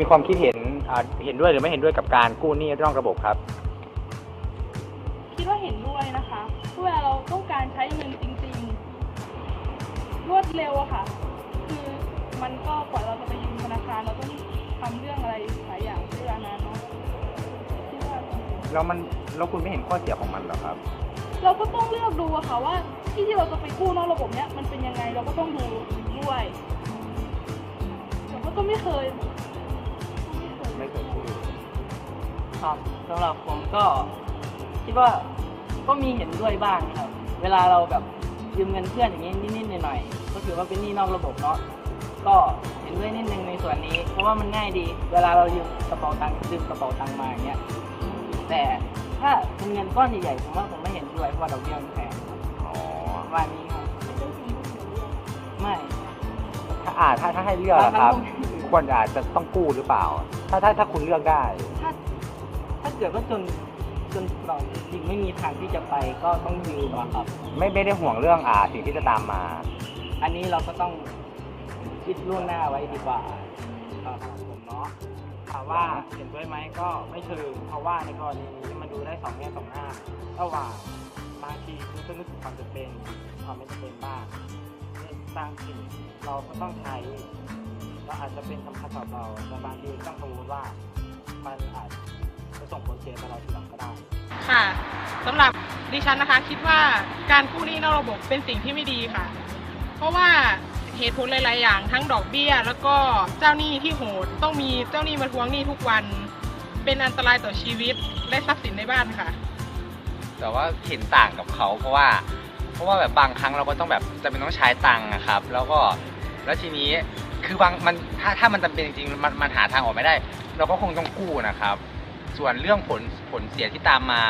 มีความคิดเห็นอ่าเห็นด้วยหรือไม่เห็นด้วยกับการกู้หนี้นอกระบบครับ คิดว่าเห็นด้วยนะคะเวลาเราต้องการใช้เงินจริง ๆ รวดเร็วอะค่ะ คือมันก็กว่าเราจะไปยืมธนาคารเราต้องทำเรื่องอะไรหลายอย่างใช้เวลานานเนาะคิดว่าแล้วมันแล้วคุณไม่เห็นข้อเสียของมันเหรอครับ เราก็ต้องเลือกดูอะค่ะว่าที่ที่เราจะไปกู้นอกระบบเนี้ยมันเป็นยังไงเราก็ต้องดูด้วยแต่ว่าก็ไม่เคย ครับสำหรับผมก็คิดว่าก็มีเห็นด้วยบ้างครับ เวลาเราแบบยืมเงินเพื่อนอย่างนี้นิดๆหน่อยๆก็ถือว่าเป็นหนี้นอกระบบเนาะก็เห็นด้วยนิดนึงในส่วนนี้ เพราะว่ามันง่ายดี เวลาเรายืมกระเป๋าตังค์ยืมกระเป๋าตังค์มาอย่างเงี้ยแต่ถ้าเป็นเงินก้อนใหญ่ๆผมว่าผมไม่เห็นด้วยเพราะว่าดอกเบี้ยมันแพงอ๋อประมาณนี้ครับไม่ถ้าอ่าถ้าถ้าให้เลือกนะครับบางครั้งควรอาจจะต้องกู้หรือเปล่า ถ้าถ้าถ้าคุณเลือกได้ ถ้าถ้า เกิดว่าจนจนเราจริงๆไม่มีทางที่จะไปก็ต้องยืมอะครับ ไม่ไม่ได้ห่วงเรื่องอ่าสิ่งที่จะตามมา อันนี้เราก็ต้องคิดล่วงหน้าไว้ดีกว่าครับผมเนาะถามว่าเห็นด้วยไหมก็ไม่เชิงเพราะว่าในกรณีนี้มันดูได้สองแง่สองหน้าระหว่างบางทีคุณก็นึกถึงความจำเป็นความไม่จำเป็นบ้างเช่นสร้างสิ่งเราก็ต้องใช้เราอาจจะเป็นสำคัญต่อเราแต่บางทีต้องกังวลว่ามันอาจ จะส่งผลเสียต่อเราทีหลังก็ได้ ค่ะสำหรับดิฉันนะคะ คิดว่าการกู้หนี้นอกระบบเป็นสิ่งที่ไม่ดีค่ะ เพราะว่าเหตุผลหลาย ๆ อย่างทั้งดอกเบี้ย แล้วก็เจ้าหนี้ที่โหดต้องมีเจ้าหนี้มาทวงหนี้ทุกวัน เป็นอันตรายต่อชีวิตและทรัพย์สินในบ้านค่ะ แต่ว่าเห็นต่างกับเขาเพราะว่า เพราะว่าแบบบางครั้งเราก็ต้องแบบจะเป็นต้องใช้ตังค์นะครับ แล้วก็แล้วทีนี้คือบางมันถ้าถ้ามันจำเป็นจริงๆมันมันหาทางออกไม่ได้ เราก็คงต้องกู้นะครับ ส่วนเรื่องผลผลเสียที่ตามมา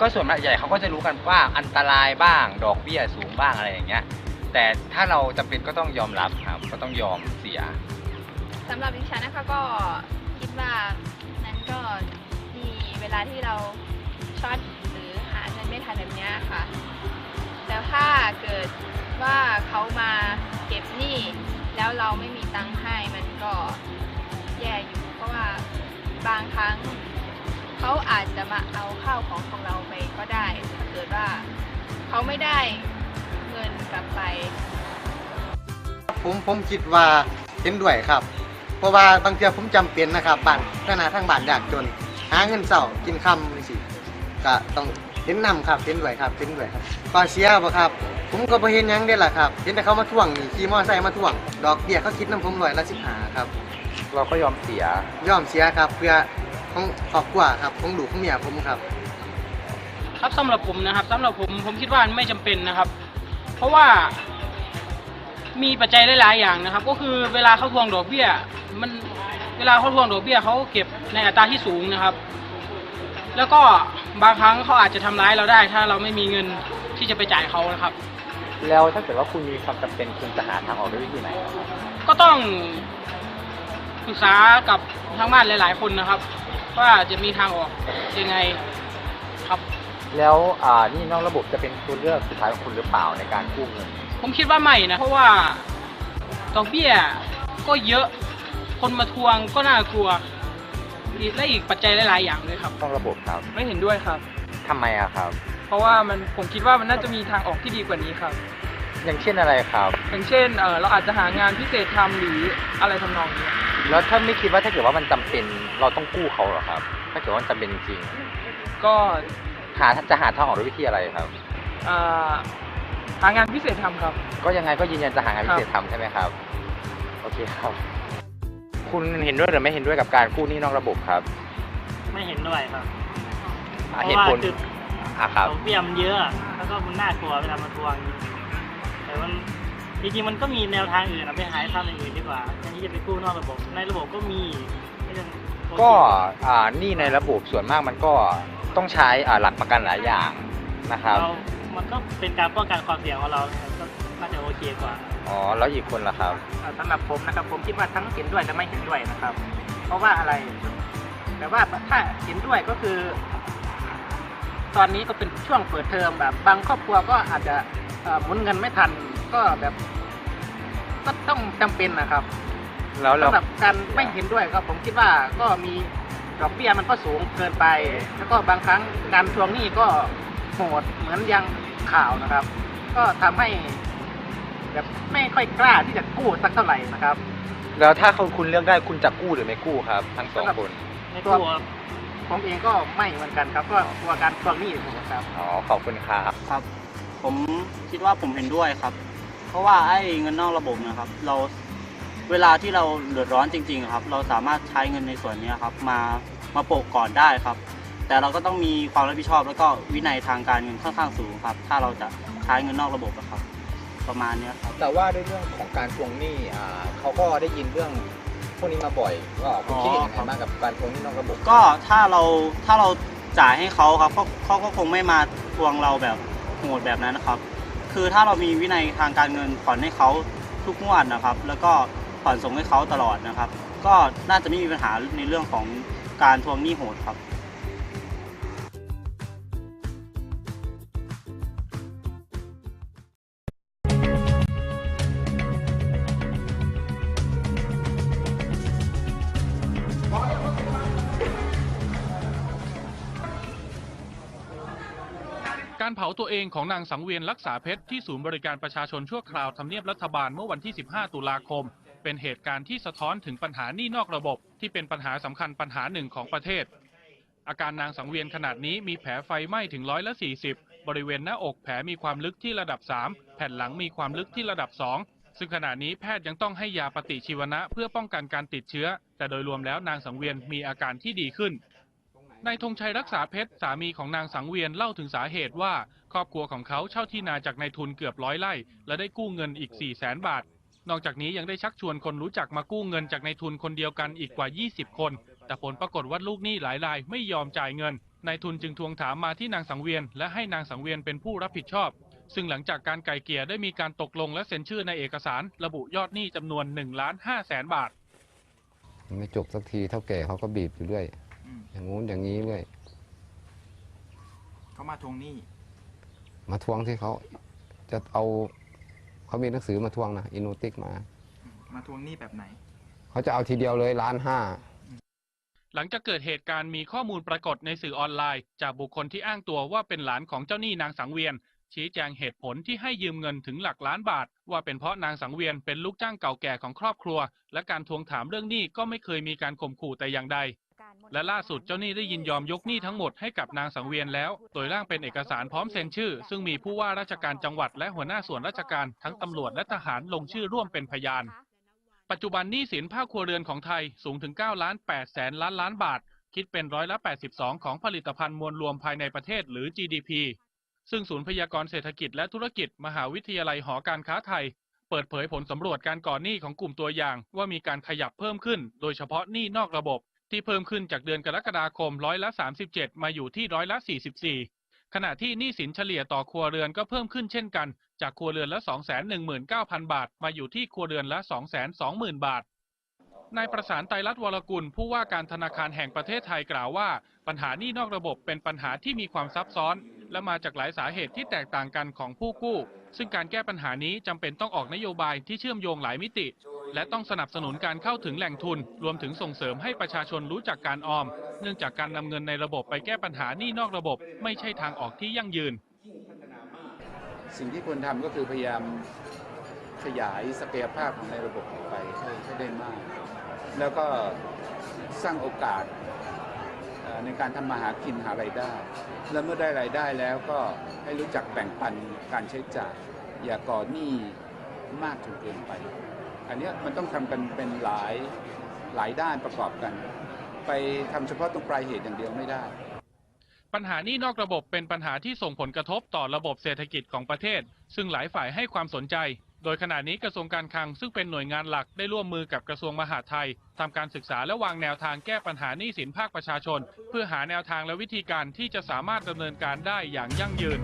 ก็ส่วนใหญ่เขาก็จะรู้กันว่าอันตรายบ้าง ดอกเบี้ยสูงบ้างอะไรอย่างเงี้ย แต่ถ้าเราจำเป็นก็ต้องยอมรับครับ ก็ต้องยอมเสียสำหรับดิฉันนะคะก็คิดว่านั้นก็มีเวลาที่เราช็อตหรือหาเงินไม่ทันแบบเนี้ยค่ะ แล้วถ้าเกิดว่าเขามาเก็บหนี้แล้วเราไม่มีตังค์ให้มันก็แย่อยู่เพราะว่าบางครั้ง เขาอาจจะมาเอาข้าวของของเราไปก็ได้ ถ้าเกิดว่าเขาไม่ได้เงินกลับไป ผมผมคิดว่าเห็นด้วยครับ เพราะว่าบางเทีผมจำเป็นนะครับบ้านขนาดทางบ้านยากจน หาเงินเสากินคำนี่สิก็ต้องเห็นนำครับเห็นด้วยครับเห็นด้วยครับข้อเสียบ่ครับ ผมก็บ่เห็นหยังได้ล่ะครับ เห็นแต่เขามาทวงนี่ขี่มอเตอร์ไซค์มาทวง ดอกเบี้ยเขาคิดนํผมร้อยละสิบห้าครับ เราก็ยอมเสียยอมเสียครับเพื่อ ของครอบครัวครับของลูกของเมียผมครับ ครับสำหรับผมนะครับสำหรับผมผมคิดว่าไม่จำเป็นนะครับ เพราะว่า มีปัจจัยหลายๆอย่างนะครับ ก็คือเวลาเขาทวงดอกเบี้ย มันเวลาเขาทวงดอกเบี้ยเขาเก็บในอัตราที่สูงนะครับ แล้วก็บางครั้งเขาอาจจะทำร้ายเราได้ ถ้าเราไม่มีเงินที่จะไปจ่ายเขานะครับ แล้วถ้าเกิดว่าคุณมีความจำเป็นคุณจะหาทางออกด้วยวิธีไหน ก็ต้องปรึกษากับทางบ้านหลาย ๆ คนนะครับ ว่าจะมีทางออกยังไงครับ แล้วอ่านี่นอกระบบจะเป็นตัวเลือกสุดท้ายของคุณหรือเปล่าในการกู้เงิน ผมคิดว่าไม่นะ เพราะว่าดอกเบี้ยก็เยอะคนมาทวงก็น่ากลัวอีกและอีกปัจจัยหลาย ๆ อย่างด้วยครับนอกระบบครับไม่เห็นด้วยครับทำไมอะครับ เพราะว่ามันผมคิดว่ามันน่าจะมีทางออกที่ดีกว่านี้ครับ อย่างเช่นอะไรครับ อย่างเช่นเออเราอาจจะหางานพิเศษทำหรืออะไรทำนองนี้ แล้วถ้าไม่คิดว่าถ้าเกิดว่ามันจำเป็นเราต้องกู้เขาเหรอครับ ถ้าเกิดว่ามันจำเป็นจริงก็ๆหาจะหาทางออกด้วยวิธีอะไรครับ เอ่อหางานพิเศษทำครับ ก็ยังไงก็ยืนยันจะหางานพิเศษทำใช่ไหมครับ โอเคครับ คุณเห็นด้วยหรือไม่เห็นด้วยกับการกู้หนี้นอกระบบครับไม่เห็นด้วยครับอะเหตุผลอะครับดอกเบี้ยมันเยอะ แล้วก็มันน่ากลัวเวลามาทวง แต่มันจริงๆมันก็มีแนวทางอื่นเอาไปหาทางอื่นดีกว่าแทนที่จะไปกู้นอกระบบ ในระบบก็มีไม่ต้องก็อ่าหนี้ในระบบส่วนมากมันก็ต้องใช้อ่าหลักประกันหลายอย่างนะครับเรามันก็เป็นการป้องกันความเสี่ยงของเราเนี่ยก็น่าจะโอเคกว่าอ๋อแล้วอีกคนล่ะครับอ่าสำหรับผมนะครับผมคิดว่าทั้งเห็นด้วยและไม่เห็นด้วยนะครับ เพราะว่าอะไรแต่ว่าถ้าเห็นด้วยก็คือ ตอนนี้ก็เป็นช่วงเปิดเทอมแบบ บางครอบครัวก็อาจจะเอ่อ หมุนเงินไม่ทันก็แบบก็ต้องจำเป็นนะครับแล้วเราสำหรับการไม่เห็นด้วยครับ ผมคิดว่าก็มีดอกเบี้ยมันก็สูงเกินไป แล้วก็บางครั้งการทวงหนี้ก็โหดเหมือนอยังข่าวนะครับ ก็ทำให้แบบไม่ค่อยกล้าที่จะกู้สักเท่าไหร่นะครับ แล้วถ้าคุณคุณเลือกได้คุณจะกู้หรือไม่กู้ครับ ทั้งสองคนในตัวผมเองก็ไม่เหมือนกันครับ ก็กลัวการทวงหนี้เหมือนกันครับอ๋อขอบคุณครับครับ ผมคิดว่าผมเห็นด้วยครับ เพราะว่าไอ้เงินนอกระบบนะครับ เราเวลาที่เราเดือดร้อนจริงๆครับ เราสามารถใช้เงินในส่วนนี้ครับ มามาโปะก่อนได้ครับ แต่เราก็ต้องมีความรับผิดชอบ แล้วก็วินัยทางการเงินค่อนข้างสูงครับ ถ้าเราจะใช้เงินนอกระบบอะครับ ประมาณเนี้ยครับแต่ว่าด้วยเรื่องของการทวงหนี้อ่าเขาก็ได้ยินเรื่องพวกนี้มาบ่อยก็คุณคิดเห็นยังไงบ้างกับการทวงหนี้นอกระบบก็ถ้าเราถ้าเราจ่ายให้เขาครับเขาเขาก็คงไม่มาทวงเราแบบ โหดแบบนั้นนะครับ คือถ้าเรามีวินัยทางการเงินผ่อนให้เขาทุกงวดนะครับ แล้วก็ผ่อนส่งให้เขาตลอดนะครับ ก็น่าจะไม่มีปัญหาในเรื่องของการทวงหนี้โหดครับ การเผาตัวเองของนางสังเวียนรักษาเพชรที่ศูนย์บริการประชาชนชั่วคราวทำเนียบรัฐบาลเมื่อวันที่ 15 ตุลาคม เป็นเหตุการณ์ที่สะท้อนถึงปัญหานี้นอกระบบ ที่เป็นปัญหาสำคัญปัญหาหนึ่งของประเทศ อาการนางสังเวียนขนาดนี้มีแผลไฟไหม้ถึงร้อยละ 40 บริเวณหน้าอกแผลมีความลึกที่ระดับ 3 แผ่นหลังมีความลึกที่ระดับ 2 ซึ่งขณะนี้แพทย์ยังต้องให้ยาปฏิชีวนะ เพื่อป้องกันการติดเชื้อ แต่โดยรวมแล้วนางสังเวียนมีอาการที่ดีขึ้น นายธงชัยรักษาเพชรสามีของนางสังเวียนเล่าถึงสาเหตุว่า ครอบครัวของเขาเช่าที่นาจากนายทุนเกือบร้อยไร่ และได้กู้เงินอีก 4 0 0แสนบาท นอกจากนี้ยังได้ชักชวนคนรู้จักมากู้เงินจากนายทุนคนเดียวกันอีกกว่า 20 คน แต่ผลปรากฏว่าลูกหนี้หลายรายไม่ยอมจ่ายเงินนายทุนจึงทวงถามมาที่นางสังเวียน และให้นางสังเวียนเป็นผู้รับผิดชอบ ซึ่งหลังจากการไก่เกลี่ยได้มีการตกลงและเซ็นชื่อในเอกสาร ระบุยอดหนี้จำนวน1ล้าน5แสนบาท ไม่จบสักทีเท่าแก่เขาก็บีบอยู่เรื่อย อย่างงู้นอย่างนี้เรื่อยเขามาทวงหนี้มาทวงที่เขาจะเอาเขามีหนังสือมาทวงนะอินูติกมา มาทวงหนี้แบบไหน เขาจะเอาทีเดียวเลยล้านห้าหลังจากเกิดเหตุการณ์มีข้อมูลปรากฏในสื่อออนไลน์ จากบุคคลที่อ้างตัวว่าเป็นหลานของเจ้าหนี้นางสังเวียน ชี้แจงเหตุผลที่ให้ยืมเงินถึงหลักล้านบาท ว่าเป็นเพราะนางสังเวียนเป็นลูกจ้างเก่าแก่ของครอบครัว และการทวงถามเรื่องหนี้ก็ไม่เคยมีการข่มขู่แต่อย่างใด และล่าสุดเจ้าหนี้ได้ยินยอมยกหนี้ทั้งหมดให้กับนางสังเวียนแล้ว โดยร่างเป็นเอกสารพร้อมเซ็นชื่อ ซึ่งมีผู้ว่าราชการจังหวัดและหัวหน้าส่วนราชการทั้งตำรวจและทหารลงชื่อร่วมเป็นพยาน ปัจจุบันหนี้สินภาคครัวเรือนของไทยสูงถึง9ล้าน8แสนล้านล้านบาท คิดเป็นร้อยละ 82 ของผลิตภัณฑ์มวลรวมภายในประเทศหรือ GDP ซึ่งศูนย์พยากรณ์เศรษฐกิจและธุรกิจมหาวิทยาลัยหอการค้าไทย เปิดเผยผลสำรวจการก่อหนี้ของกลุ่มตัวอย่างว่ามีการขยับเพิ่มขึ้น โดยเฉพาะหนี้นอกระบบ ที่เพิ่มขึ้นจากเดือนกรกฎาคมร้อยละ 37 มาอยู่ที่ร้อยละ 44 ขณะที่หนี้สินเฉลี่ยต่อครัวเรือนก็เพิ่มขึ้นเช่นกัน จากครัวเรือนละ 219,000 บาท มาอยู่ที่ครัวเรือนละ 220,000 บาทนายประสานไตรรัตน์วรกุล ผู้ว่าการธนาคารแห่งประเทศไทยกล่าวว่า ปัญหาหนี้นอกระบบเป็นปัญหาที่มีความซับซ้อน และมาจากหลายสาเหตุที่แตกต่างกันของผู้กู้ ซึ่งการแก้ปัญหานี้จำเป็นต้องออกนโยบายที่เชื่อมโยงหลายมิติ และต้องสนับสนุนการเข้าถึงแหล่งทุน รวมถึงส่งเสริมให้ประชาชนรู้จักการออม เนื่องจากการนำเงินในระบบไปแก้ปัญหาหนี้นอกระบบ ไม่ใช่ทางออกที่ยั่งยืน สิ่งที่ควรทำก็คือพยายามขยายศักยภาพของในระบบออกไปให้ได้มาก แล้วก็สร้างโอกาสในการทำมาหากินหารายได้ แล้วเมื่อได้รายได้แล้วก็ให้รู้จักแบ่งปันการใช้จ่าย อย่าก่อหนี้มากจนเกินไป อันเนี้ยมันต้องทำกันเป็นหลายหลายด้านประกอบกัน ไปทำเฉพาะตรงปลายเหตุอย่างเดียวไม่ได้ ปัญหานี้นอกระบบเป็นปัญหาที่ส่งผลกระทบต่อระบบเศรษฐกิจของประเทศ ซึ่งหลายฝ่ายให้ความสนใจ โดยขณะนี้กระทรวงการคลังซึ่งเป็นหน่วยงานหลักได้ร่วมมือกับกระทรวงมหาดไทยทำการศึกษาและวางแนวทางแก้ปัญหาหนี้สินภาคประชาชน เพื่อหาแนวทางและวิธีการที่จะสามารถดำเนินการได้อย่างยั่งยืน